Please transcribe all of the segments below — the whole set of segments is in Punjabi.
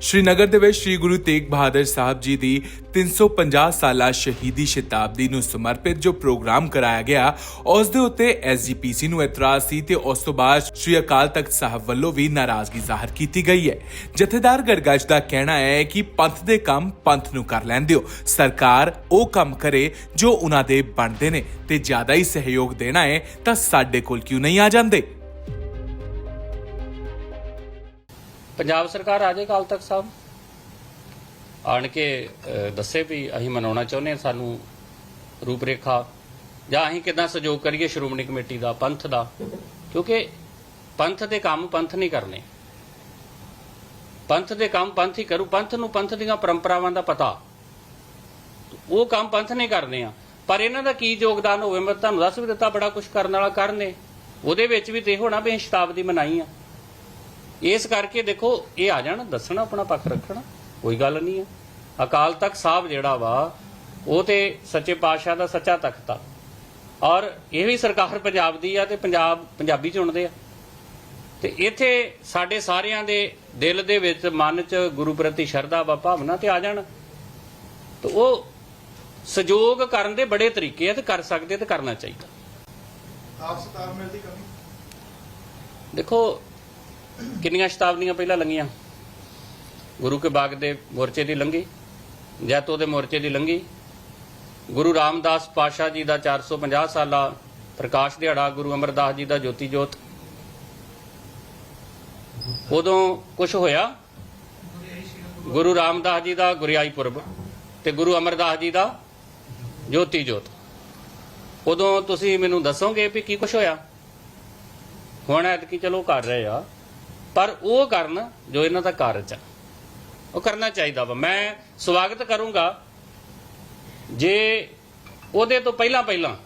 ਸ਼੍ਰੀਨਗਰ ਦੇ ਵਿੱਚ ਸ਼੍ਰੀ ਗੁਰੂ ਤੇਗ ਬਹਾਦਰ ਸਾਹਿਬ ਜੀ ਦੀ 350 ਸਾਲਾ ਸ਼ਹੀਦੀ ਸ਼ਤਾਬਦੀ ਨੂੰ ਸਮਰਪਿਤ ਜੋ ਪ੍ਰੋਗਰਾਮ ਕਰਾਇਆ ਗਿਆ, ਉਸ ਦੇ ਉੱਤੇ ਐਸਜੀਪੀਸੀ ਨੂੰ ਇਤਰਾਜ਼ ਸੀ ਤੇ ਉਸ ਤੋਂ ਬਾਅਦ ਸ਼੍ਰੀ ਅਕਾਲ ਤਖਤ ਸਾਹਿਬ ਵੱਲੋਂ ਵੀ ਨਾਰਾਜ਼ਗੀ ਜ਼ਾਹਰ ਕੀਤੀ ਗਈ ਹੈ। ਜਥੇਦਾਰ ਗੜਗੜ ਦਾ ਕਹਿਣਾ ਹੈ ਕਿ ਪੰਥ ਦੇ ਕੰਮ ਪੰਥ ਨੂੰ ਕਰ ਲੈਣ ਦਿਓ ਸਰਕਾਰ ਉਹ ਕੰਮ ਕਰੇ ਜੋ ਉਹਨਾਂ ਦੇ ਬਣਦੇ ਨੇ ਤੇ ਜ਼ਿਆਦਾ ਹੀ ਸਹਿਯੋਗ ਦੇਣਾ ਹੈ ਤਾਂ ਸਾਡੇ ਕੋਲ ਕਿਉਂ ਨਹੀਂ ਆ ਜਾਂਦੇ? ਪੰਜਾਬ ਸਰਕਾਰ ਆ ਰਾਜੇ ਅਕਾਲ ਤਖਤ ਸਾਹਿਬ। ਆਣ ਕੇ ਅਹ, ਦੱਸੇ ਵੀ ਅਸੀਂ ਮਨਾਉਣਾ ਚਾਹੁੰਦੇ ਹਾਂ ਸਾਨੂੰ ਰੂਪਰੇਖਾ ਜਾਂ ਅਸੀਂ ਕਿਦਾਂ ਸਹਿਯੋਗ ਕਰੀਏ ਸ਼੍ਰੋਮਣੀ ਕਮੇਟੀ ਦਾ ਪੰਥ ਦਾ। ਕਿਉਂਕਿ ਪੰਥ ਦੇ ਕੰਮ ਪੰਥ ਨਹੀਂ ਕਰਨੇ। ਪੰਥ ਦੇ ਕੰਮ ਪੰਥ ਹੀ ਕਰੂ। ਪੰਥ ਨੂੰ ਪੰਥ ਦੀਆਂ ਪਰੰਪਰਾਵਾਂ ਦਾ ਪਤਾ। ਉਹ ਕੰਮ ਪੰਥ ਨੇ ਕਰਨੇ ਆ। ਪਰ ਇਹਨਾਂ ਦਾ ਕੀ ਯੋਗਦਾਨ ਹੋਵੇ ਮੈਂ ਤੁਹਾਨੂੰ ਦੱਸ ਵੀ ਦਿੱਤਾ ਬੜਾ ਕੁਝ ਕਰਨ ਵਾਲਾ ਕਰਨੇ ਉਹਦੇ ਵਿੱਚ ਵੀ ਤੇ ਹੋਣਾ ਵੀ ਅਸੀਂ ਸ਼ਤਾਬਦੀ ਮਨਾਈ ਆ। ਇਸ ਕਰਕੇ ਦੇਖੋ ਇਹ ਆ ਜਾਣ ਦੱਸਣਾ ਆਪਣਾ ਪੱਖ ਰੱਖਣਾ ਕੋਈ ਗੱਲ ਨਹੀਂ ਹੈ। ਅਕਾਲ ਤਖਤ ਸਾਹਿਬ ਜਿਹੜਾ ਵਾ ਉਹ ਤੇ ਸੱਚੇ ਪਾਤਸ਼ਾਹ ਦਾ ਸੱਚਾ ਤਖਤ ਆ। ਔਰ ਇਹ ਵੀ ਸਰਕਾਰ ਪੰਜਾਬ ਦੀ ਆ ਤੇ ਪੰਜਾਬ ਪੰਜਾਬੀ ਚੁਣਦੇ ਆ। ਤੇ ਇੱਥੇ ਸਾਡੇ ਸਾਰਿਆਂ ਦੇ ਦਿਲ ਦੇ ਵਿੱਚ ਮਨ 'ਚ ਗੁਰੂ ਪ੍ਰਤੀ ਸ਼ਰਧਾ ਵਾ ਭਾਵਨਾ ਤੇ ਆ ਜਾਣ। ਤੇ ਉਹ ਸਹਿਯੋਗ ਕਰਨ ਦੇ ਬੜੇ ਤਰੀਕੇ ਆ ਤੇ ਕਰ ਸਕਦੇ ਤੇ ਕਰਨਾ ਚਾਹੀਦਾ। ਆਪ ਸਤਾਰ ਮਿਲ ਦੀ ਕਮੀ? ਦੇਖੋ ਕਿੰਨੀਆਂ ਸ਼ਤਾਬਦੀਆਂ ਪਹਿਲਾਂ ਲੰਘੀਆਂ? ਗੁਰੂ ਕੇ ਬਾਗ ਦੇ ਮੋਰਚੇ ਦੀ ਲੰਘੀ, ਜੈਤੋ ਦੇ ਮੋਰਚੇ ਦੀ ਲੰਘੀ। ਗੁਰੂ ਰਾਮਦਾਸ ਪਾਸ਼ਾ ਜੀ ਦਾ 450 ਸਾਲਾ ਪ੍ਰਕਾਸ਼ ਦਿਹਾੜਾ, ਗੁਰੂ ਅਮਰਦਾਸ ਜੀ ਦਾ ਜੋਤੀ ਜੋਤ। ਉਦੋਂ ਕੁਝ ਹੋਇਆ? ਗੁਰੂ ਰਾਮਦਾਸ ਜੀ ਦਾ ਗੁਰਿਆਈ ਪੁਰਬ ਤੇ ਗੁਰੂ ਅਮਰਦਾਸ ਜੀ ਦਾ ਜੋਤੀ ਜੋਤ। ਉਦੋਂ ਤੁਸੀਂ ਮੈਨੂੰ ਦੱਸੋਗੇ ਵੀ ਕੀ ਕੁਝ ਹੋਇਆ? ਹੁਣ ਐਤਕੀ ਚਲੋ ਕਰ ਰਹੇ ਆ। ਪਰ ਉਹ ਕਰਨ ਜੋ ਇਹਨਾਂ ਦਾ ਕਾਰਜ ਆ। ਉਹ ਕਰਨਾ ਚਾਹੀਦਾ ਵਾ। ਮੈਂ ਸਵਾਗਤ ਕਰੂੰਗਾ। ਜੇ ਉਹਦੇ ਤੋਂ ਪਹਿਲਾਂ ਪਹਿਲਾਂ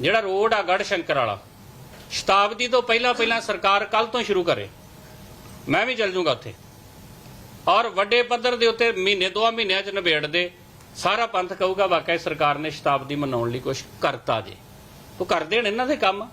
ਜਿਹੜਾ ਰੋਡ ਆ ਗੜ ਸ਼ੰਕਰ ਵਾਲਾ, ਸ਼ਤਾਬਦੀ ਤੋਂ ਪਹਿਲਾਂ ਪਹਿਲਾਂ ਸਰਕਾਰ ਕੱਲ ਤੋਂ ਸ਼ੁਰੂ ਕਰੇ। ਮੈਂ ਵੀ ਚੱਲ ਜੂੰਗਾ ਉੱਥੇ। ਔਰ ਵੱਡੇ ਪੱਧਰ ਦੇ ਉੱਤੇ ਮਹੀਨੇ, ਦੋ ਮਹੀਨਿਆਂ ਚ ਨਿਬੇੜ ਦੇ। ਸਾਰਾ ਪੰਥ ਕਹੂਗਾ, ਵਾਕਿਆ ਸਰਕਾਰ ਨੇ ਸ਼ਤਾਬਦੀ ਮਨਾਉਣ ਲਈ ਕੁਝ ਕਰਤਾ ਜੇ। ਉਹ ਕਰਦੇ ਨੇ ਇਹਨਾਂ ਦੇ ਕੰਮ।